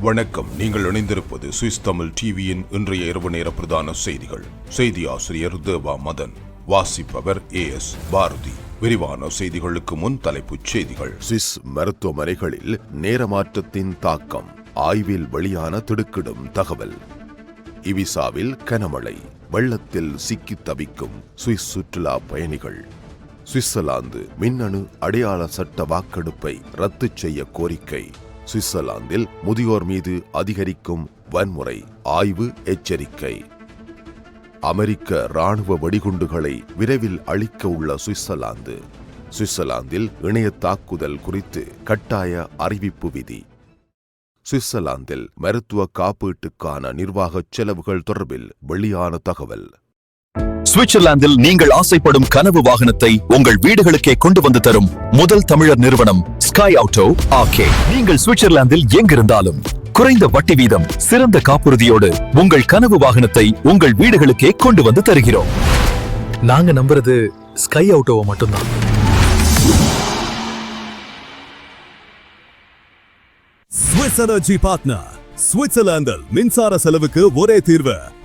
வணக்கம். நீங்கள் இணைந்திருப்பது சுவிஸ் தமிழ் டிவியின் இன்றைய இரவு நேர பிரதான செய்திகள். செய்தி ஆசிரியர் தேவா மதன் வாசிப்பவர் ஏ எஸ் பாரதி. விரிவான செய்திகளுக்கு முன் தலைப்புச் செய்திகள். சுவிஸ் மருத்துவமனைகளில் நேரமாற்றத்தின் தாக்கம் ஆய்வில் வெளியான திடுக்கிடும் தகவல். இவிசாவில் கனமழை வெள்ளத்தில் சிக்கித் தவிக்கும் சுவிஸ் சுற்றுலா பயணிகள். சுவிட்சர்லாந்து மின்னணு அடையாள சட்ட வாக்கெடுப்பை ரத்து செய்ய கோரிக்கை. சுவிட்சர்லாந்தில் முதியோர் மீது அதிகரிக்கும் வன்முறை ஆய்வு எச்சரிக்கை. அமெரிக்க ராணுவ வெடிகுண்டுகளை விரைவில் அளிக்க உள்ள சுவிட்சர்லாந்து. சுவிட்சர்லாந்தில் இணைய தாக்குதல் குறித்து கட்டாய அறிவிப்பு விதி. சுவிட்சர்லாந்தில் மருத்துவ காப்பீட்டுக்கான நிர்வாகச் செலவுகள் தொடர்பில் வெளியான தகவல். சுவிட்சர்லாந்தில் நீங்கள் ஆசைப்படும் கனவு வாகனத்தை உங்கள் வீடுகளுக்கே கொண்டு வந்து தரும் முதல் தமிழர் நிறுவனம் ஸ்கை ஆட்டோ ஆகே நீங்கள் சுவிட்சர்லாந்தில் எங்கிருந்தாலும் குறைந்த வட்டி வீதம் சிறந்த காப்புறுதியோடு உங்கள் கனவு வாகனத்தை உங்கள் வீடுகளுக்கே கொண்டு வந்து தருகிறோம். நாங்க நம்புறது ஸ்கை ஆட்டோவை மட்டும்தான். ஸ்விஸ் எனர்ஜி பார்ட்னர் சுவிட்சர்லாந்தில் மின்சார செலவுக்கு ஒரே தீர்வு.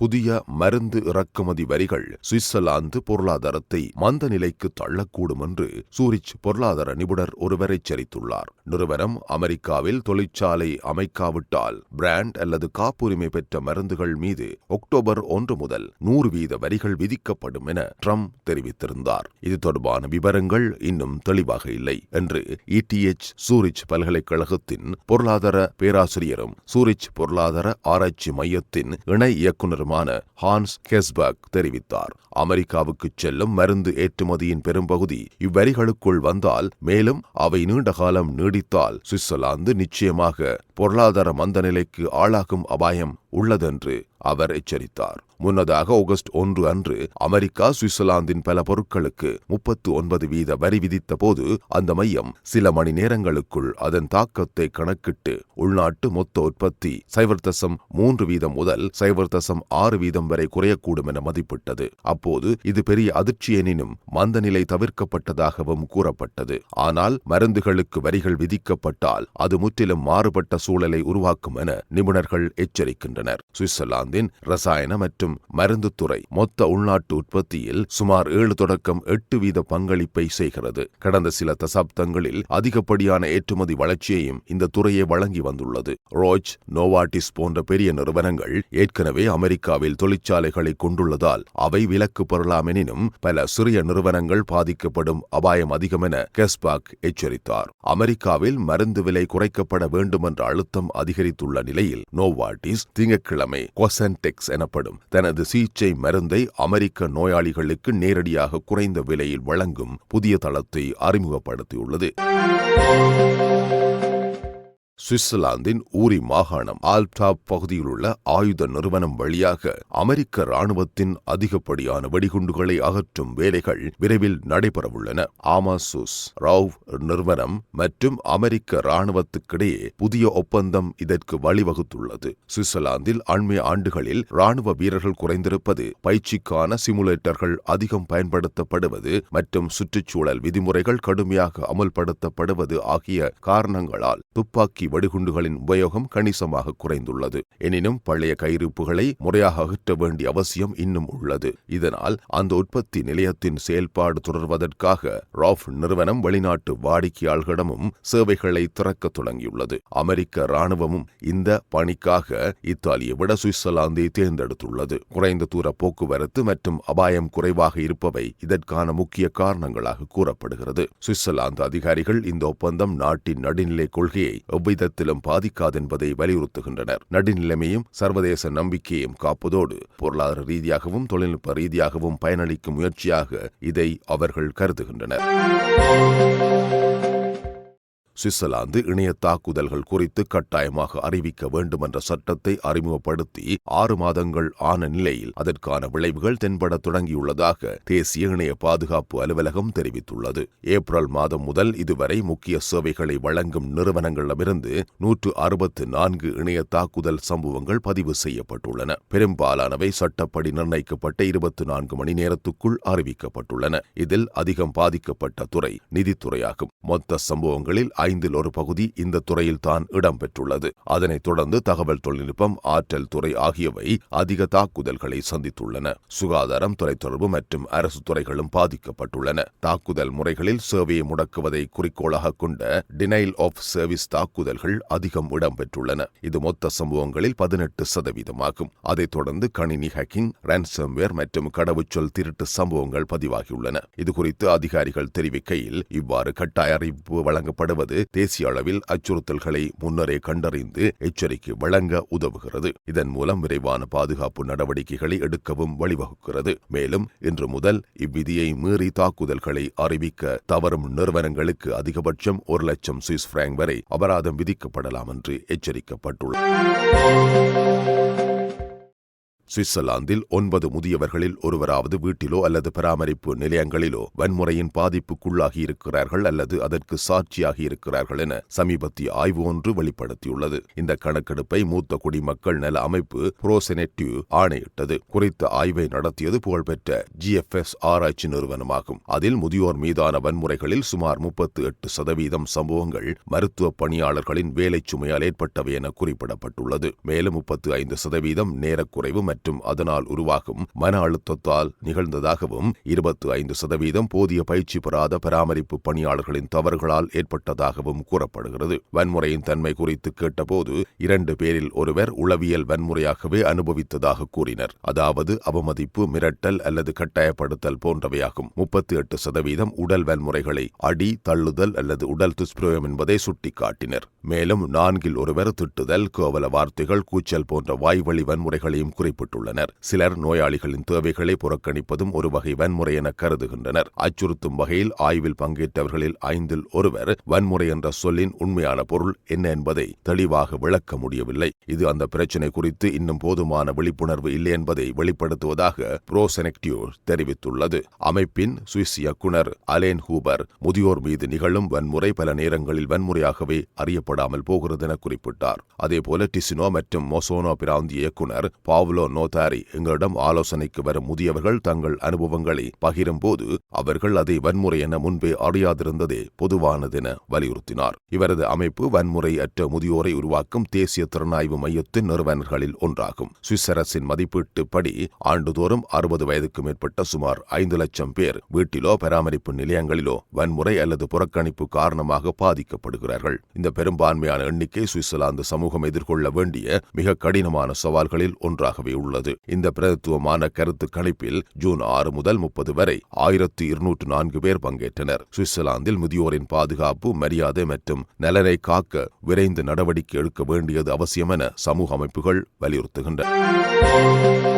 புதிய மருந்து இறக்குமதி வரிகள் சுவிட்சர்லாந்து பொருளாதாரத்தை மந்த நிலைக்கு தள்ளக்கூடும் என்று சூரிச் பொருளாதார நிபுணர் ஒருவர் எச்சரித்துள்ளார். நிறுவனம் அமெரிக்காவில் தொழிற்சாலை அமைக்காவிட்டால் பிராண்ட் அல்லது காப்புரிமை பெற்ற மருந்துகள் மீது அக்டோபர் ஒன்று முதல் நூறு வீத வரிகள் விதிக்கப்படும் என ட்ரம்ப் தெரிவித்திருந்தார். இது தொடர்பான விவரங்கள் இன்னும் தெளிவாக இல்லை என்று இடிஎச் சூரிச் பல்கலைக்கழகத்தின் பொருளாதார பேராசிரியரும் சூரிச் பொருளாதார ஆராய்ச்சி மையத்தின் இணை இயக்குநருமான ஹான்ஸ் ஹெஸ்பர்க் தெரிவித்தார். அமெரிக்காவுக்கு செல்லும் மருந்து ஏற்றுமதியின் பெரும்பகுதி இவ்வரிகளுக்குள் வந்தால் மேலும் அவை நீண்ட காலம் நீடித்தால் சுவிட்சர்லாந்து நிச்சயமாக பொருளாதார மந்த நிலைக்கு ஆளாகும் அபாயம் உள்ளதென்று அவர் எச்சரித்தார். முன்னதாக ஆகஸ்ட் ஒன்று அன்று அமெரிக்கா சுவிட்சர்லாந்தின் பல பொருட்களுக்கு முப்பத்து ஒன்பது வீத வரி விதித்த போது அந்த மையம் சில மணி நேரங்களுக்குள் அதன் தாக்கத்தை கணக்கிட்டு உள்நாட்டு மொத்த உற்பத்தி சைவர் தசம் மூன்று வீதம் முதல் சைவர் தசம் ஆறு வீதம் வரை குறையக்கூடும் என மதிப்பிட்டது. அப்போது இது பெரிய அதிர்ச்சி எனினும் மந்த நிலை தவிர்க்கப்பட்டதாகவும் கூறப்பட்டது. ஆனால் மருந்துகளுக்கு வரிகள் விதிக்கப்பட்டால் அது முற்றிலும் மாறுபட்ட சூழலை உருவாக்கும் என நிபுணர்கள் எச்சரிக்கின்றனர். சுவிட்சர்லாந்தின் ரசாயன மற்றும் மருந்து துறை மொத்த உள்நாட்டு உற்பத்தியில் சுமார் ஏழு தொடக்கம் எட்டு வீத பங்களிப்பை செய்கிறது. கடந்த சில தசாப்தங்களில் அதிகப்படியான ஏற்றுமதி வளர்ச்சியையும் இந்த துறையை வழங்கி வந்துள்ளது. ரோச் நோவாட்டிஸ் போன்ற பெரிய நிறுவனங்கள் ஏற்கனவே அமெரிக்காவில் தொழிற்சாலைகளை கொண்டுள்ளதால் அவை விலக்கு பெறலாம் எனினும் பல சிறிய நிறுவனங்கள் பாதிக்கப்படும் அபாயம் அதிகம் என கெஸ்பாக் எச்சரித்தார். அமெரிக்காவில் மருந்து விலை குறைக்கப்பட வேண்டும் என்ற அழுத்தம் அதிகரித்துள்ள நிலையில் நோவாட்டிஸ் திங்கட்கிழமை கொசன்டெக்ஸ் எனப்படும் தனது சிகிச்சை மருந்தை அமெரிக்க நோயாளிகளுக்கு நேரடியாக குறைந்த விலையில் வழங்கும் புதிய தளத்தை அறிமுகப்படுத்தியுள்ளது. சுவிட்சர்லாந்தின் ஊரி மாகாணம் ஆல்டாப் பகுதியில் உள்ள ஆயுத நிறுவனம் வழியாக அமெரிக்க ராணுவத்தின் அதிகப்படியான வெடிகுண்டுகளை அகற்றும் வேலைகள் விரைவில் நடைபெறவுள்ளன. ஆமாசூஸ் ராவ் நிறுவனம் மற்றும் அமெரிக்க ராணுவத்துக்கிடையே புதிய ஒப்பந்தம் இதற்கு வழிவகுத்துள்ளது. சுவிட்சர்லாந்தில் அண்மைய ஆண்டுகளில் ராணுவ வீரர்கள் குறைந்திருப்பது பயிற்சிக்கான சிமுலேட்டர்கள் அதிகம் பயன்படுத்தப்படுவது மற்றும் சுற்றுச்சூழல் விதிமுறைகள் கடுமையாக அமுல்படுத்தப்படுவது ஆகிய காரணங்களால் துப்பாக்கி வெடிகுண்டுகளின் உபயோகம் கணிசமாக குறைந்துள்ளது. எனினும் பழைய கையிருப்புகளை முறையாக அகற்ற வேண்டிய அவசியம் இன்னும் உள்ளது. இதனால் அந்த உற்பத்தி நிலையத்தின் செயல்பாடு தொடர்வதற்காக ராஃப் நிறுவனம் வெளிநாட்டு வாடிக்கையாளர்களிடமும் சேவைகளை திறக்க தொடங்கியுள்ளது. அமெரிக்க ராணுவமும் இந்த பணிக்காக இத்தாலியை விட சுவிட்சர்லாந்தை தேர்ந்தெடுத்துள்ளது. குறைந்த தூர போக்குவரத்து மற்றும் அபாயம் குறைவாக இருப்பவை இதற்கான முக்கிய காரணங்களாக கூறப்படுகிறது. சுவிட்சர்லாந்து அதிகாரிகள் இந்த ஒப்பந்தம் நாட்டின் நடுநிலை கொள்கையை எவ்வித எவ்விதத்திலும் பாதிக்காதென்பதை வலியுறுத்துகின்றனர். நடுநிலைமையும் சர்வதேச நம்பிக்கையும் காப்பதோடு பொருளாதார ரீதியாகவும் தொழில்நுட்ப ரீதியாகவும் பயனளிக்கும் முயற்சியாக இதை அவர்கள் கருதுகின்றனர். சுவிட்சர்லாந்து இணைய தாக்குதல்கள் குறித்து கட்டாயமாக அறிவிக்க வேண்டும் என்ற சட்டத்தை அறிமுகப்படுத்தி ஆறு மாதங்கள் ஆன நிலையில் அதற்கான விளைவுகள் தென்பட தொடங்கியுள்ளதாக தேசிய இணைய பாதுகாப்பு அலுவலகம் தெரிவித்துள்ளது. ஏப்ரல் மாதம் முதல் இதுவரை முக்கிய சேவைகளை வழங்கும் நிறுவனங்களிடமிருந்து நூற்று அறுபத்து நான்கு இணைய தாக்குதல் சம்பவங்கள் பதிவு செய்யப்பட்டுள்ளன. பெரும்பாலானவை சட்டப்படி நிர்ணயிக்கப்பட்ட இருபத்தி நான்கு மணி நேரத்துக்குள் அறிவிக்கப்பட்டுள்ளன. இதில் அதிகம் பாதிக்கப்பட்ட துறை நிதித்துறையாகும். மொத்த சம்பவங்களில் ஐந்தில் ஒரு பகுதி இந்த துறையில் தான் இடம்பெற்றுள்ளது. அதனைத் தொடர்ந்து தகவல் தொழில்நுட்பம் ஆற்றல் துறை ஆகியவை அதிக தாக்குதல்களை சந்தித்துள்ளன. சுகாதாரம் தொலைத்தொடர்பு மற்றும் அரசு துறைகளும் பாதிக்கப்பட்டுள்ளன. தாக்குதல் முறைகளில் சேவையை முடக்குவதை குறிக்கோளாக கொண்ட டினைல் ஆஃப் சர்வீஸ் தாக்குதல்கள் அதிகம் இடம்பெற்றுள்ளன. இது மொத்த சம்பவங்களில் பதினெட்டு சதவீதமாகும். அதைத் தொடர்ந்து கணினி ஹேக்கிங் ransomware மற்றும் கடவுச்சொல் திருட்டு சம்பவங்கள் பதிவாகியுள்ளன. இதுகுறித்து அதிகாரிகள் தெரிவிக்கையில் இவ்வாறு கட்டாய அறிவிப்பு வழங்கப்படுவது தேசிய அளவில் அச்சுறுத்தல்களை முன்னரே கண்டறிந்து எச்சரிக்கை வழங்க உதவுகிறது. இதன் மூலம் விரைவான பாதுகாப்பு நடவடிக்கைகளை எடுக்கவும் வழிவகுக்கிறது. மேலும் இன்று முதல் இவ்விதியை மீறி தாக்குதல்களை அறிவிக்க தவறும் நிறுவனங்களுக்கு அதிகபட்சம் ஒரு லட்சம் சுவிஸ் பிராங்க் வரை அபராதம் விதிக்கப்படலாம் என்று எச்சரிக்கப்பட்டுள்ளது. சுவிட்சர்லாந்தில் ஒன்பது முதியவர்களில் ஒருவராவது வீட்டிலோ அல்லது பராமரிப்பு நிலையங்களிலோ வன்முறையின் பாதிப்புக்குள்ளாகி இருக்கிறார்கள் அல்லது அதற்கு சாட்சியாகி இருக்கிறார்கள் என சமீபத்திய ஆய்வு ஒன்று வெளிப்படுத்தியுள்ளது. இந்த கணக்கெடுப்பை மூத்த குடிமக்கள் நல அமைப்பு புரோசெனெட்டிவ் ஆணையிட்டது. குறித்த ஆய்வை நடத்தியது புகழ்பெற்ற ஜிஎஃப்எஸ் ஆராய்ச்சி நிறுவனமாகும். அதில் முதியோர் மீதான வன்முறைகளில் சுமார் முப்பத்து எட்டு சதவீதம் சம்பவங்கள் மருத்துவ பணியாளர்களின் வேலை சுமையால் ஏற்பட்டவை என குறிப்பிடப்பட்டுள்ளது. மேலும் முப்பத்து ஐந்து சதவீதம் நேரக்குறைவு மற்றும் அதனால் உருவாகும் மன அழுத்தத்தால் நிகழ்ந்ததாகவும் இருபத்து ஐந்து சதவீதம் போதிய பயிற்சி பெறாத பராமரிப்பு பணியாளர்களின் தவறுகளால் ஏற்பட்டதாகவும் கூறப்படுகிறது. வன்முறையின் தன்மை குறித்து கேட்டபோது இரண்டு பேரில் ஒருவர் உளவியல் வன்முறையாகவே அனுபவித்ததாக கூறினர். அதாவது அவமதிப்பு மிரட்டல் அல்லது கட்டாயப்படுத்தல் போன்றவையாகும். முப்பத்தி எட்டு சதவீதம் உடல் வன்முறைகளை அடி தள்ளுதல் அல்லது உடல் துஷ்பிரயோகம் என்பதை சுட்டிக்காட்டினர். மேலும் நான்கில் ஒருவர் திட்டுதல் கோவல வார்த்தைகள் கூச்சல் போன்ற வாய்வழி வன்முறைகளையும் குறிப்பிட்டுள்ளனர் சிலர் நோயாளிகளின் தேவைகளை புறக்கணிப்பதும் ஒரு வகை வன்முறை என கருதுகின்றனர். அச்சுறுத்தும் வகையில் ஆய்வில் பங்கேற்றவர்களில் ஐந்தில் ஒருவர் வன்முறை என்ற சொல்லின் உண்மையான பொருள் என்ன என்பதை தெளிவாக விளக்க முடியவில்லை. இது அந்த பிரச்சினை குறித்து இன்னும் போதுமான விழிப்புணர்வு இல்லை என்பதை வெளிப்படுத்துவதாக புரோசெனக்டிவ் தெரிவித்துள்ளது. அமைப்பின் சுவிஸ் இயக்குனர் அலேன் ஹூபர் முதியோர் மீது நிகழும் வன்முறை பல நேரங்களில் வன்முறையாகவே அறியப்படாமல் போகிறது என குறிப்பிட்டார். அதேபோல டிசினோ மற்றும் மொசோனோ பிராந்திய இயக்குனர் பாவ்லோ நோதாரி எங்களிடம் ஆலோசனைக்கு வரும் முதியவர்கள் தங்கள் அனுபவங்களை பகிரும்போது அவர்கள் அதை வன்முறை என முன்பே அறியாதிருந்ததே பொதுவானதென வலியுறுத்தினார். இவரது அமைப்பு வன்முறை அற்ற முதியோரை உருவாக்கும் தேசிய திறனாய்வு மையத்தின் நிறுவனர்களில் ஒன்றாகும். சுவிஸ் அரசின் மதிப்பீட்டுப்படி ஆண்டுதோறும் அறுபது வயதுக்கு மேற்பட்ட சுமார் ஐந்து லட்சம் பேர் வீட்டிலோ பராமரிப்பு நிலையங்களிலோ வன்முறை அல்லது புறக்கணிப்பு காரணமாக பாதிக்கப்படுகிறார்கள். இந்த பெரும்பான்மையான எண்ணிக்கை சுவிட்சர்லாந்து சமூகம் எதிர்கொள்ள வேண்டிய மிக கடினமான சவால்களில் ஒன்றாகவே உள்ளது. இந்த பிரதித்துவமான கருத்து கணிப்பில் ஜூன் ஆறு முதல் முப்பது வரை ஆயிரத்து இருநூற்று நான்கு பேர் பங்கேற்றனர். சுவிட்சர்லாந்தில் முதியோரின் பாதுகாப்பு மரியாதை மற்றும் நலனை காக்க விரைந்து நடவடிக்கை எடுக்க வேண்டியது அவசியம் என சமூக அமைப்புகள் வலியுறுத்துகின்றன.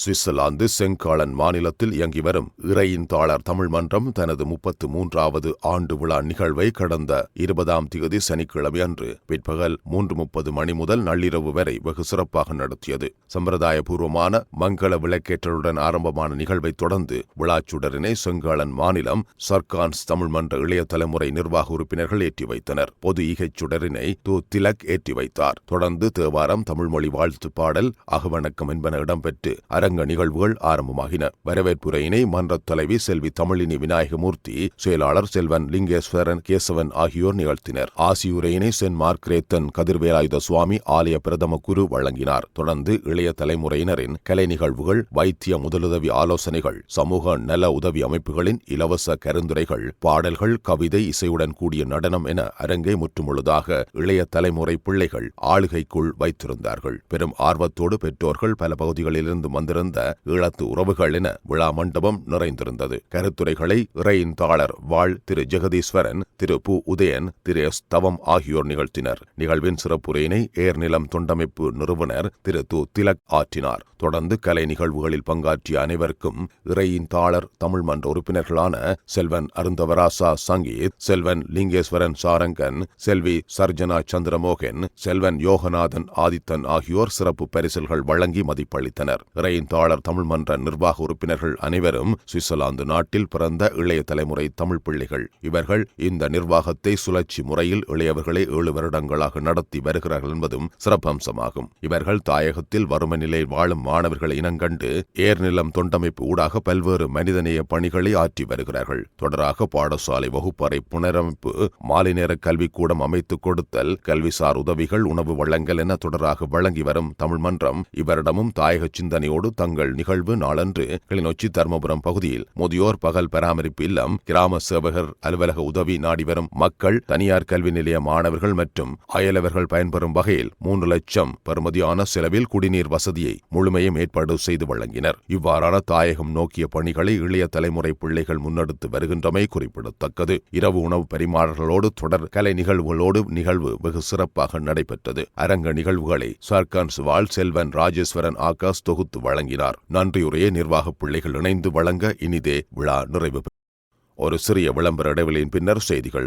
சுவிட்சர்லாந்து செங்காளன் மாநிலத்தில் இயங்கி வரும் இறையின் தாளர் தமிழ் மன்றம் தனது முப்பத்து மூன்றாவது ஆண்டு விழா நிகழ்வை கடந்த இருபதாம் தேதி சனிக்கிழமை அன்று பிற்பகல் மூன்று முப்பது மணி முதல் நள்ளிரவு வரை வெகு சிறப்பாக நடத்தியது. சம்பிரதாயபூர்வமான மங்கள விளக்கேற்றலுடன் ஆரம்பமான நிகழ்வை தொடர்ந்து விழாச்சுடரினை செங்காளன் மாநிலம் சர்கான்ஸ் தமிழ் மன்ற இளைய தலைமுறை நிர்வாக உறுப்பினர்கள் ஏற்றி வைத்தனர். பொது ஈகைச் சுடரினை து திலக் ஏற்றி வைத்தார். தொடர்ந்து தேவாரம் தமிழ்மொழி வாழ்த்து பாடல் அகவணக்கம் என்பன இடம்பெற்று அர சடங்க நிகழ்வுகள் ஆரம்பமாகின. வரவேற்புரையினை மன்ற தலைவி செல்வி தமிழினி விநாயகமூர்த்தி செயலாளர் செல்வன் லிங்கேஸ்வரன் கேசவன் ஆகியோர் நிகழ்த்தினர். ஆசியுரையினை சென்ட் மார்க்ரேத்தன் கதிர்வேலாயுத சுவாமி ஆலய பிரதம குரு வழங்கினார். தொடர்ந்து இளைய தலைமுறையினரின் கலை நிகழ்வுகள் வைத்திய முதலுதவி ஆலோசனைகள் சமூக நல உதவி அமைப்புகளின் இலவச கருந்துரைகள் பாடல்கள் கவிதை இசையுடன் கூடிய நடனம் என அரங்கை முற்றுமுழுதாக இளைய தலைமுறை பிள்ளைகள் ஆளுகைக்குள் வைத்திருந்தார்கள். பெரும் ஆர்வத்தோடு பெற்றோர்கள் பல பகுதிகளிலிருந்து வந்திருந்த இருந்த ஈழத்து உறவுகள் என விழா மண்டபம் நிறைந்திருந்தது. கருத்துரைகளை இறையின் தாளர் வாழ் திரு ஜெகதீஸ்வரன் திரு பு. உதயன் திரு எஸ். தவம் ஆகியோர் நிகழ்த்தினர். நிகழ்வின் சிறப்புரையினை ஏர்நிலம் தொண்டமைப்பு நிறுவனர் திரு து. திலக் ஆற்றினார். தொடர்ந்து கலை நிகழ்வுகளில் பங்காற்றிய அனைவருக்கும் இறையின் தாளர் தமிழ் மன்ற உறுப்பினர்களான செல்வன் அருந்தவராசா சங்கீத் செல்வன் லிங்கேஸ்வரன் சாரங்கன் செல்வி சர்ஜனா சந்திரமோகன் செல்வன் யோகநாதன் ஆதித்தன் ஆகியோர் சிறப்பு பரிசில்கள் வழங்கி மதிப்பளித்தனர். இறை இறையின் தாளர் தமிழ் மன்ற நிர்வாக உறுப்பினர்கள் அனைவரும் சுவிட்சர்லாந்து நாட்டில் பிறந்த இளைய தலைமுறை தமிழ் பிள்ளைகள். இவர்கள் இந்த நிர்வாகத்தை சுழற்சி முறையில் இளையவர்களை ஏழு வருடங்களாக நடத்தி வருகிறார்கள் என்பதும் சிறப்பம்சமாகும். இவர்கள் தாயகத்தில் வறுமை நிலை வாழும் மாணவர்களை இனங்கண்டு ஏர்நிலம் தொண்டமைப்பு ஊடாக பல்வேறு மனிதநேய பணிகளை ஆற்றி வருகிறார்கள். தொடராக பாடசாலை வகுப்பறை புனரமைப்பு மாலை நேர கல்விக்கூடம் அமைத்துக் கொடுத்தல் கல்விசார் உதவிகள் உணவு வழங்கல் என தொடராக வழங்கி வரும் தமிழ் மன்றம் இவரிடமும் தாயக சிந்தனையோடு தங்கள் நிகழ்வு நாளன்று கிளிநொச்சி தர்மபுரம் பகுதியில் முதியோர் பகல் பராமரிப்பு இல்லம் கிராம சேவகர் அலுவலக உதவி நாடி வரும் மக்கள் தனியார் கல்வி நிலைய மாணவர்கள் மற்றும் அயலவர்கள் பயன்பெறும் வகையில் மூன்று லட்சம் பெறுமதியான செலவில் குடிநீர் வசதியை முழுமையும் ஏற்பாடு செய்து வழங்கினர். இவ்வாறான தாயகம் நோக்கிய பணிகளை இளைய தலைமுறை பிள்ளைகள் முன்னெடுத்து வருகின்றமை குறிப்பிடத்தக்கது. இரவு உணவு பரிமாறல்களோடு தொடர் கலை நிகழ்வுகளோடு நிகழ்வு வெகு சிறப்பாக நடைபெற்றது. அரங்க நிகழ்வுகளை சர்கான்ஸ் வாழ் செல்வன் ராஜேஸ்வரன் ஆகாஷ் தொகுத்து வழங்கினார். நன்றியுரையை நிர்வாக பிள்ளைகள் இணைந்து வழங்க இனிதே விழா நிறைவு ஒரு சிறிய விளம்பர இடைவெளியின் பின்னர் செய்திகள்.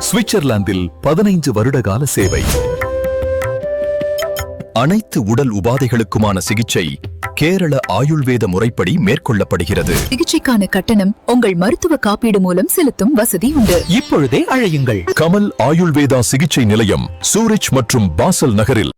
சுவிட்சர்லாந்தில் பதினைந்து வருடகால சேவை. அனைத்து உடல் உபாதைகளுக்குமான சிகிச்சை கேரள ஆயுள்வேத முறைப்படி மேற்கொள்ளப்படுகிறது. சிகிச்சைக்கான கட்டணம் உங்கள் மருத்துவ காப்பீடு மூலம் செலுத்தும் வசதி உண்டு. இப்பொழுதே அழையுங்கள். கமல் ஆயுள்வேதா சிகிச்சை நிலையம் சூரிச் மற்றும் பாசல் நகரில்.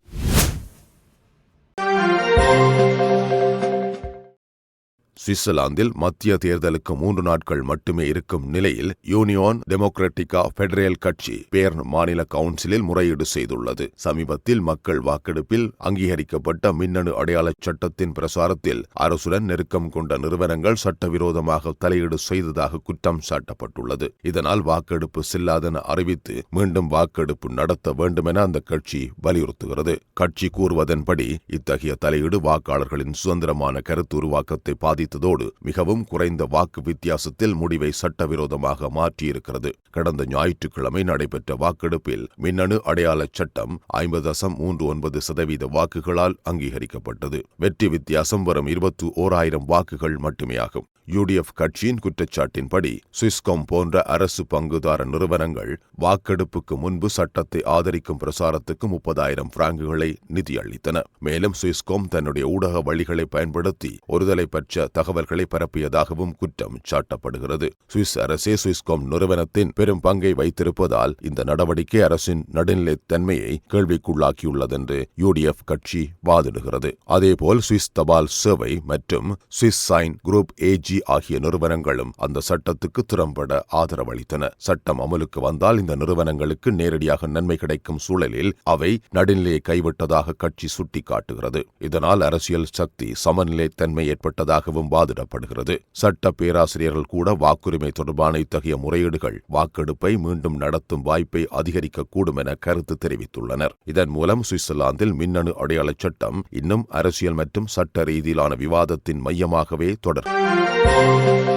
சுவிட்சர்லாந்தில் மத்திய தேர்தலுக்கு மூன்று நாட்கள் மட்டுமே இருக்கும் நிலையில் யூனியோன் டெமோக்ராட்டிகா பெடரல் கட்சி பேர்ன் மாநில கவுன்சிலில் முறையீடு செய்துள்ளது. சமீபத்தில் மக்கள் வாக்கெடுப்பில் அங்கீகரிக்கப்பட்ட மின்னணு அடையாளச் சட்டத்தின் பிரசாரத்தில் அரசுடன் நெருக்கம் கொண்ட நிறுவனங்கள் சட்டவிரோதமாக தலையீடு செய்ததாக குற்றம் சாட்டப்பட்டுள்ளது. இதனால் வாக்கெடுப்பு செல்லாதென அறிவித்து மீண்டும் வாக்கெடுப்பு நடத்த வேண்டுமென அந்த கட்சி வலியுறுத்துகிறது. கட்சி கூறுவதன்படி இத்தகைய தலையீடு வாக்காளர்களின் சுதந்திரமான கருத்து உருவாக்கத்தை பாதித்து அளித்ததோடு மிகவும் குறைந்த வாக்கு வித்தியாசத்தில் முடிவை சட்டவிரோதமாக மாற்றியிருக்கிறது. கடந்த ஞாயிற்றுக்கிழமை நடைபெற்ற வாக்கெடுப்பில் மின்னணு அடையாளச் சட்டம் ஐம்பது தசம் மூன்று ஒன்பது சதவீத வாக்குகளால் அங்கீகரிக்கப்பட்டது. வெற்றி வித்தியாசம் வரும் இருபத்தி ஓராயிரம் வாக்குகள் மட்டுமே ஆகும். யுடிஎஃப் கட்சியின் குற்றச்சாட்டின்படி சுவிஸ்காம் போன்ற அரசு பங்குதார நிறுவனங்கள் வாக்கெடுப்புக்கு முன்பு சட்டத்தை ஆதரிக்கும் பிரசாரத்துக்கு முப்பதாயிரம் பிராங்குகளை நிதியளித்தன. மேலும் சுவிஸ்காம் தன்னுடைய ஊடக வழிகளை பயன்படுத்தி ஒருதலை பெற்ற தகவல்களை பரப்பியதாகவும் குற்றம் சாட்டப்படுகிறது. சுவிஸ் அரசே சுவிஸ்காம் நிறுவனத்தின் பெரும் பங்கை வைத்திருப்பதால் இந்த நடவடிக்கை அரசின் நடுநிலைத்தன்மையை கேள்விக்குள்ளாக்கியுள்ளதென்று யுடிஎஃப் கட்சி வாதிடுகிறது. அதேபோல் சுவிஸ் தபால் சேவை மற்றும் சுவிஸ் சைன் குரூப் ஏஜி ஆகிய நிறுவனங்களும் அந்த சட்டத்துக்கு திறம்பட ஆதரவளித்தன. சட்டம் அமலுக்கு வந்தால் இந்த நிறுவனங்களுக்கு நேரடியாக நன்மை கிடைக்கும் சூழலில் அவை நடுநிலையை கைவிட்டதாக கட்சி சுட்டிக்காட்டுகிறது. இதனால் அரசியல் சக்தி சமநிலைத்தன்மை ஏற்பட்டதாகவும் வாதிடப்படுகிறது சட்ட பேராசிரியர்கள் கூட வாக்குரிமை தொடர்பான இத்தகைய முறையீடுகள் வாக்கெடுப்பை மீண்டும் நடத்தும் வாய்ப்பை அதிகரிக்கக்கூடும் என கருத்து தெரிவித்துள்ளனர். இதன் மூலம் சுவிட்சர்லாந்தில் மின்னணு அடையாளச் சட்டம் இன்னும் அரசியல் மற்றும் சட்ட ரீதியிலான விவாதத்தின் மையமாகவே தொடரும்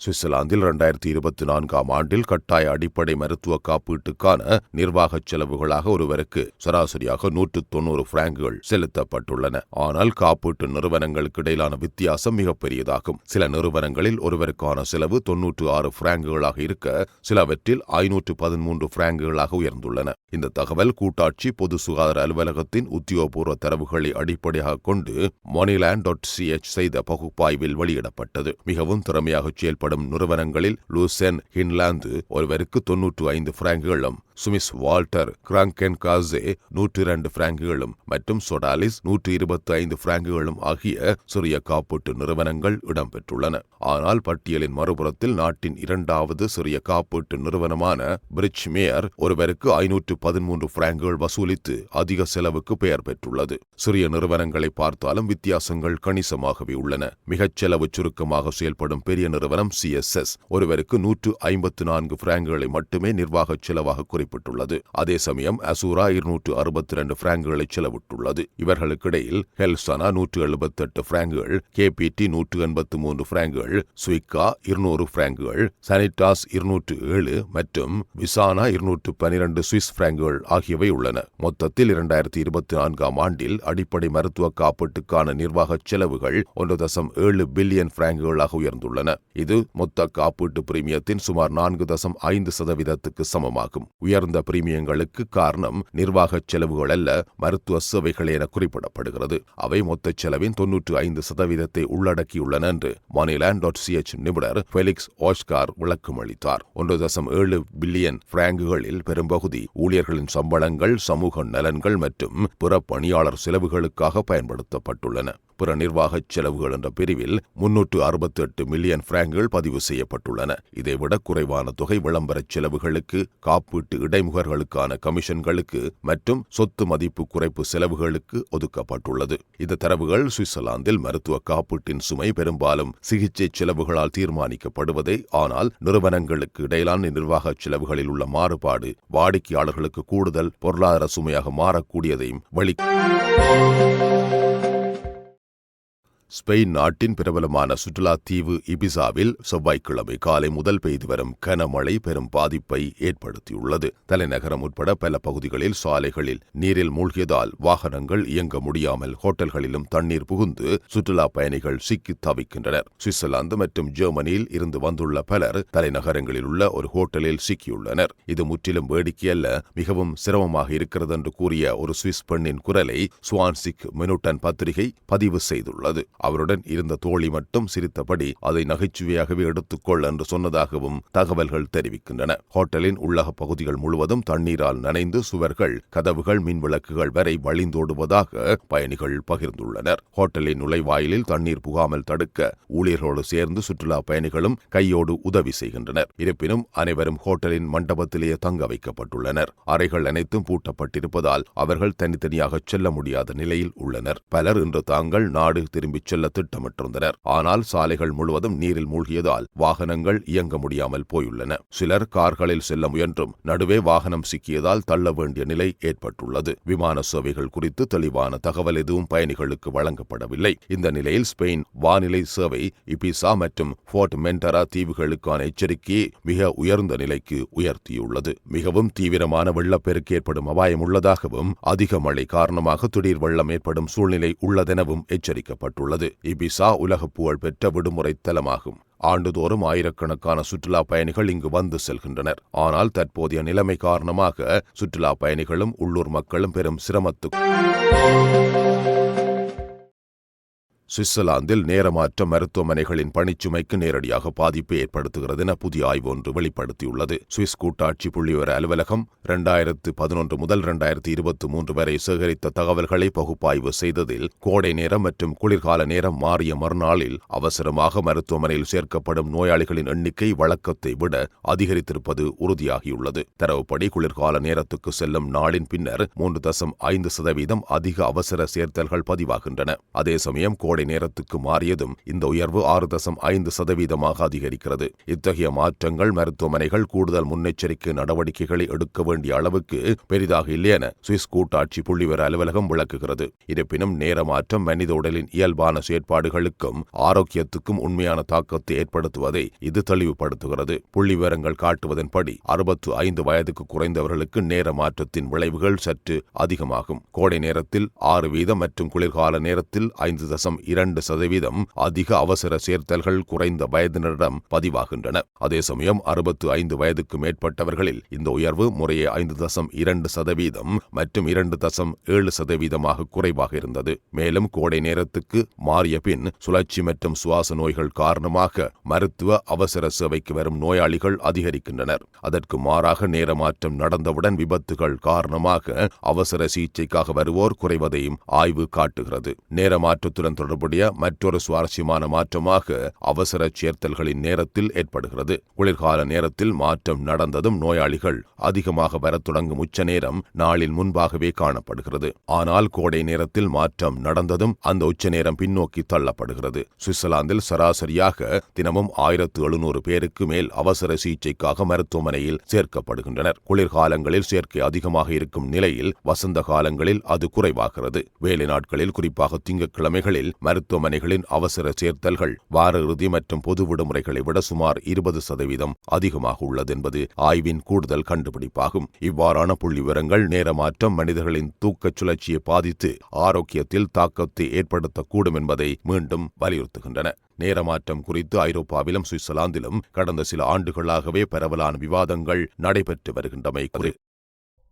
சுவிட்சர்லாந்தில் இரண்டாயிரத்தி இருபத்தி நான்காம் ஆண்டில் கட்டாய அடிப்படை மருத்துவ காப்பீட்டுக்கான நிர்வாகச் செலவுகளாக ஒருவருக்கு சராசரியாக நூற்று தொன்னூறு பிராங்குகள் செலுத்தப்பட்டுள்ளன. ஆனால் காப்பீட்டு நிறுவனங்களுக்கு இடையிலான வித்தியாசம் மிகப்பெரியதாகும் சில நிறுவனங்களில் ஒருவருக்கான செலவு தொன்னூற்று ஆறு பிராங்குகளாக இருக்க சிலவற்றில் ஐநூற்று பதிமூன்று பிராங்குகளாக உயர்ந்துள்ளன. இந்த தகவல் கூட்டாட்சி பொது சுகாதார அலுவலகத்தின் உத்தியோகபூர்வ தரவுகளை அடிப்படையாக கொண்டு மொனிலேண்ட் டாட் சிஎச் செய்த பகுப்பாய்வில் வெளியிடப்பட்டது. மிகவும் திறமையாக செயல்படும் நிறுவனங்களில் லூசென் ஹின்லாந்து ஒருவருக்கு தொன்னூற்று ஐந்து பிராங்குகளும் சுமிஸ் வால்டர் கிராங்கென் காசே நூற்றி இரண்டு பிராங்குகளும் மற்றும் சொடாலிஸ் நூற்றி இருபத்தி ஐந்து பிராங்குகளும் ஆகிய சிறிய காப்பீட்டு நிறுவனங்கள் இடம்பெற்றுள்ளன. ஆனால் பட்டியலின் மறுபுறத்தில் நாட்டின் இரண்டாவது சிறிய காப்பீட்டு நிறுவனமான பிரிட்ஜ் மேயர் ஒருவருக்கு ஐநூற்று பதிமூன்று பிராங்குகள் வசூலித்து அதிக செலவுக்கு பெயர் பெற்றுள்ளது. சிறிய நிறுவனங்களை பார்த்தாலும் வித்தியாசங்கள் கணிசமாகவே உள்ளன. மிகச் செலவு சுருக்கமாக செயல்படும் பெரிய நிறுவனம் சிஎஸ்எஸ் ஒருவருக்கு நூற்று ஐம்பத்து நான்கு பிராங்குகளை மட்டுமே நிர்வாக செலவாக குறிப்பிட்டுள்ளது. அதே சமயம் அசூரா இருநூற்று அறுபத்தி இரண்டு பிராங்குகளை செலவிட்டுள்ளது. இவர்களுக்கிடையில் ஹெல்சனா நூற்று எழுபத்தி எட்டு பிராங்குகள் கேபிடி நூற்று எண்பத்து மூன்று பிராங்குகள் சுவிக்கா இருநூறு பிராங்குகள் சானிடாஸ் இருநூற்று ஏழு மற்றும் விசானா இருநூற்று பனிரண்டு சுவிஸ் பிராங்குகள் ஆகியவை உள்ளன. மொத்தத்தில் இரண்டாயிரத்தி இருபத்தி நான்காம் ஆண்டில் அடிப்படை மருத்துவ காப்பீட்டுக்கான நிர்வாக செலவுகள் ஒன்று தசம் ஏழு பில்லியன் பிராங்குகளாக உயர்ந்துள்ளன. இது மொத்த காப்பீட்டு பிரீமியத்தின் சுமார் நான்கு தசம் ஐந்து சதவீதத்துக்கு சமமாகும். உயர்ந்த பிரீமியங்களுக்கு காரணம் நிர்வாகச் செலவுகள் அல்ல மருத்துவ சேவைகள் என குறிப்பிடப்படுகிறது. அவை மொத்த செலவின் தொன்னூற்று ஐந்து சதவீதத்தை உள்ளடக்கியுள்ளன என்று மானிலாண்ட் டாட் சிஎச் நிபுணர் ஃபெலிக்ஸ் ஓஸ்கார் விளக்கம் அளித்தார். ஒன்று தசம் ஏழு பில்லியன் பிராங்குகளில் பெரும்பகுதி ஊழியர்களின் சம்பளங்கள் சமூக நலன்கள் மற்றும் பிற பணியாளர் செலவுகளுக்காக பயன்படுத்தப்பட்டுள்ளன. பிற நிர்வாகச் செலவுகள் என்ற பிரிவில் முன்னூற்று அறுபத்தி எட்டு மில்லியன் பிராங்குகள் பதிவு செய்யப்பட்டுள்ளன. இதைவிட குறைவான தொகை விளம்பரச் செலவுகளுக்கு காப்பீட்டு இடைமுகர்களுக்கான கமிஷன்களுக்கு மற்றும் சொத்து மதிப்பு குறைப்பு செலவுகளுக்கு ஒதுக்கப்பட்டுள்ளது. இந்த தரவுகள் சுவிட்சர்லாந்தில் மருத்துவ காப்பீட்டின் சுமை பெரும்பாலும் சிகிச்சை செலவுகளால் தீர்மானிக்கப்படுவதே ஆனால் நிறுவனங்களுக்கு இடையிலான நிர்வாகச் செலவுகளில் உள்ள மாறுபாடு வாடிக்கையாளர்களுக்கு கூடுதல் பொருளாதார சுமையாக மாறக்கூடியதையும் வழி ஸ்பெயின் நாட்டின் பிரபலமான சுற்றுலா தீவு இபிசாவில் செவ்வாய்க்கிழமை காலை முதல் பெய்து வரும் கனமழை பெரும் பாதிப்பை ஏற்படுத்தியுள்ளது. தலைநகரம் உட்பட பல பகுதிகளில் சாலைகளில் நீரில் மூழ்கியதால் வாகனங்கள் இயங்க முடியாமல் ஹோட்டல்களிலும் தண்ணீர் புகுந்து சுற்றுலா பயணிகள் சிக்கி தவிக்கின்றனர். சுவிட்சர்லாந்து மற்றும் ஜெர்மனியில் இருந்து வந்துள்ள பலர் தலைநகரங்களில் உள்ள ஒரு ஹோட்டலில் சிக்கியுள்ளனர். இது முற்றிலும் வேடிக்கையல்ல மிகவும் சிரமமாக இருக்கிறது என்று கூறிய ஒரு சுவிஸ் பெண்ணின் குரலை சுவான்சிக் மினுட்டன் பத்திரிகை பதிவு செய்துள்ளது. அவருடன் இருந்த தோழி மட்டும் சிரித்தபடி அதை நகைச்சுவையாகவே எடுத்துக்கொள் என்று சொன்னதாகவும் தகவல்கள் தெரிவிக்கின்றன. ஹோட்டலின் உள்ளக பகுதிகள் முழுவதும் தண்ணீரால் நனைந்து சுவர்கள் கதவுகள் மின் விளக்குகள் வரை வழிந்தோடுவதாக பயணிகள் பகிர்ந்துள்ளனர். ஹோட்டலின் நுழைவாயிலில் தண்ணீர் புகாமல் தடுக்க ஊழியர்களோடு சேர்ந்து சுற்றுலா பயணிகளும் கையோடு உதவி செய்கின்றனர். இருப்பினும் அனைவரும் ஹோட்டலின் மண்டபத்திலேயே தங்க வைக்கப்பட்டுள்ளனர். அறைகள் அனைத்தும் பூட்டப்பட்டிருப்பதால் அவர்கள் தனித்தனியாக செல்ல முடியாத நிலையில் உள்ளனர். பலர் இன்று தாங்கள் நாடு திரும்பிச் செல்ல திட்டமிட்டிருந்தனர். ஆனால் சாலைகள் முழுவதும் நீரில் மூழ்கியதால் வாகனங்கள் இயங்க முடியாமல் போயுள்ளன. சிலர் கார்களில் செல்ல முயன்றும் நடுவே வாகனம் சிக்கியதால் தள்ள வேண்டிய நிலை ஏற்பட்டுள்ளது. விமான சேவைகள் குறித்து தெளிவான தகவல் எதுவும் பயணிகளுக்கு வழங்கப்படவில்லை. இந்த நிலையில் ஸ்பெயின் வானிலை சேவை இபிசா மற்றும் ஃபோர்ட் மென்டரா தீவுகளுக்கான எச்சரிக்கையை மிக உயர்ந்த நிலைக்கு உயர்த்தியுள்ளது. மிகவும் தீவிரமான வெள்ளப்பெருக்கு ஏற்படும் அபாயம் உள்ளதாகவும் அதிக மழை காரணமாக திடீர் வெள்ளம் ஏற்படும் சூழ்நிலை உள்ளதெனவும் எச்சரிக்கப்பட்டுள்ளது. இபிசா உலக புகழ் பெற்ற விடுமுறை தலமாகும். ஆண்டுதோறும் ஆயிரக்கணக்கான சுற்றுலா பயணிகள் இங்கு வந்து செல்கின்றனர். ஆனால் தற்போதைய நிலைமை காரணமாக சுற்றுலா பயணிகளும் உள்ளூர் மக்களும் பெரும் சிரமத்துக்கு சுவிட்சர்லாந்தில் நேரமாற்ற மருத்துவமனைகளின் பணிச்சுமைக்கு நேரடியாக பாதிப்பை ஏற்படுத்துகிறது என புதிய ஆய்வு ஒன்று வெளிப்படுத்தியுள்ளது. சுவிஸ் கூட்டாட்சி புள்ளிவிவர அலுவலகம் இரண்டாயிரத்து பதினொன்று முதல் இரண்டாயிரத்து இருபத்தி மூன்று வரை சேகரித்த தகவல்களை பகுப்பாய்வு செய்ததில் கோடை நேரம் மற்றும் குளிர்கால நேரம் மாறிய மறுநாளில் அவசரமாக மருத்துவமனையில் சேர்க்கப்படும் நோயாளிகளின் எண்ணிக்கை வழக்கத்தை விட அதிகரித்திருப்பது உறுதியாகியுள்ளது. தரவுப்படி குளிர்கால நேரத்துக்கு செல்லும் நாளின் பின்னர் மூன்று தசம் ஐந்து சதவீதம் அதிக அவசர சேர்த்தல்கள் பதிவாகின்றன. அதே சமயம் கோடை நேரத்துக்கு மாறியதும் இந்த உயர்வு ஆறு தசம் ஐந்து சதவீதமாக அதிகரிக்கிறது. இத்தகைய மாற்றங்கள் மருத்துவமனைகள் கூடுதல் முன்னெச்சரிக்கை நடவடிக்கைகளை எடுக்க வேண்டிய அளவுக்கு பெரிதாக இல்லை என சுவிஸ் கூட்டாட்சி புள்ளிவர அலுவலகம் விளக்குகிறது. இருப்பினும் நேர மாற்றம் மனித உடலின் இயல்பான செயற்பாடுகளுக்கும் ஆரோக்கியத்துக்கும் உண்மையான தாக்கத்தை ஏற்படுத்துவதை இது தெளிவுபடுத்துகிறது. புள்ளிவிவரங்கள் காட்டுவதன்படி அறுபத்து ஐந்து வயதுக்கு குறைந்தவர்களுக்கு நேர மாற்றத்தின் விளைவுகள் சற்று அதிகமாகும். கோடை நேரத்தில் ஆறு வீதம் மற்றும் குளிர்கால நேரத்தில் ஐந்து தசம் இரண்டு சதவீதம் அதிக அவசர சேர்த்தல்கள் குறைந்த வயதினரிடம் பதிவாகின்றன. அதே சமயம் அறுபத்து ஐந்து வயதுக்கு மேற்பட்டவர்களில் இந்த உயர்வு முறையே ஐந்து தசம் இரண்டு சதவீதம் மற்றும் இரண்டு தசம் ஏழு சதவீதமாக குறைவாக இருந்தது. மேலும் கோடை நேரத்துக்கு மாறிய பின் சுழற்சி மற்றும் சுவாச நோய்கள் காரணமாக மருத்துவ அவசர சேவைக்கு வரும் நோயாளிகள் அதிகரிக்கின்றனர். அதற்கு மாறாக நேர மாற்றம் நடந்தவுடன் விபத்துகள் காரணமாக அவசர சிகிச்சைக்காக வருவோர் குறைவதையும் ஆய்வு காட்டுகிறது. நேர மாற்றத்துடன் தொடர்புடைய மற்றொரு சுவாரஸ்யமான மாற்றமாக அவசர சேர்த்தல்களின் நேரத்தில் ஏற்படுகிறது. குளிர்கால நேரத்தில் மாற்றம் நடந்ததும் நோயாளிகள் அதிகமாக வரத் தொடங்கும் உச்ச நேரம் நாளின் முன்பாகவே காணப்படுகிறது. ஆனால் கோடை நேரத்தில் மாற்றம் நடந்ததும் அந்த உச்ச நேரம் பின்னோக்கி தள்ளப்படுகிறது. சுவிட்சர்லாந்தில் சராசரியாக தினமும் ஆயிரத்து எழுநூறு பேருக்கு மேல் அவசர சிகிச்சைக்காக மருத்துவமனையில் சேர்க்கப்படுகின்றனர். குளிர்காலங்களில் சேர்க்கை அதிகமாக இருக்கும் நிலையில் வசந்த காலங்களில் அது குறைவாகிறது. வேலை நாட்களில் குறிப்பாக திங்கட்கிழமைகளில் மருத்துவமனைகளின் அவசர சேர்த்தல்கள் வார இறுதி மற்றும் பொது விடுமுறைகளை விட சுமார் இருபது சதவீதம் அதிகமாக உள்ளது என்பது ஆய்வின் கூடுதல் கண்டுபிடிப்பாகும். இவ்வாறான புள்ளி விவரங்கள் நேரமாற்றம் மனிதர்களின் தூக்கச் சுழற்சியை பாதித்து ஆரோக்கியத்தில் தாக்கத்தை ஏற்படுத்தக்கூடும் என்பதை மீண்டும் வலியுறுத்துகின்றன. நேரமாற்றம் குறித்து ஐரோப்பாவிலும் சுவிட்சர்லாந்திலும் கடந்த சில ஆண்டுகளாகவே பரவலான விவாதங்கள் நடைபெற்று வருகின்றமை குறி